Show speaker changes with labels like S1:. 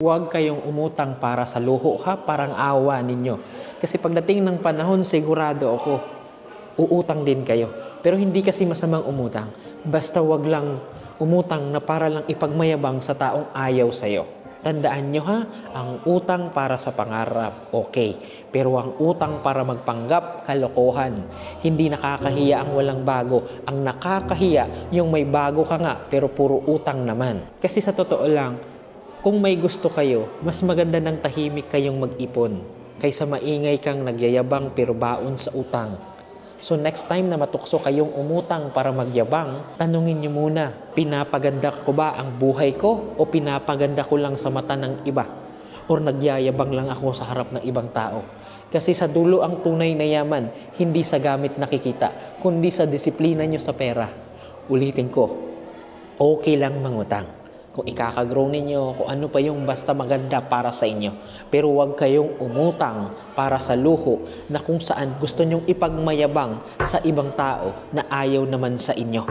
S1: Huwag kayong umutang para sa luho ha, parang awa ninyo. Kasi pagdating ng panahon, sigurado ako, uutang din kayo. Pero hindi kasi masamang umutang. Basta wag lang umutang na para lang ipagmayabang sa taong ayaw sa'yo. Tandaan nyo ha, ang utang para sa pangarap, okay. Pero ang utang para magpanggap, kalokohan. Hindi nakakahiya ang walang bago. Ang nakakahiya, yung may bago ka nga, pero puro utang naman. Kasi sa totoo lang, kung may gusto kayo, mas maganda ng tahimik kayong mag-ipon kaysa maingay kang nagyayabang pero baon sa utang. So next time na matukso kayong umutang para magyabang, tanungin niyo muna, pinapaganda ko ba ang buhay ko o pinapaganda ko lang sa mata ng iba? Or nagyayabang lang ako sa harap ng ibang tao? Kasi sa dulo ang tunay na yaman, hindi sa gamit nakikita, kundi sa disiplina nyo sa pera. Ulitin ko, okay lang mangutang. Kung ikakagrow ninyo, kung ano pa yung basta maganda para sa inyo. Pero huwag kayong umutang para sa luho na kung saan gusto nyong ipagmayabang sa ibang tao na ayaw naman sa inyo.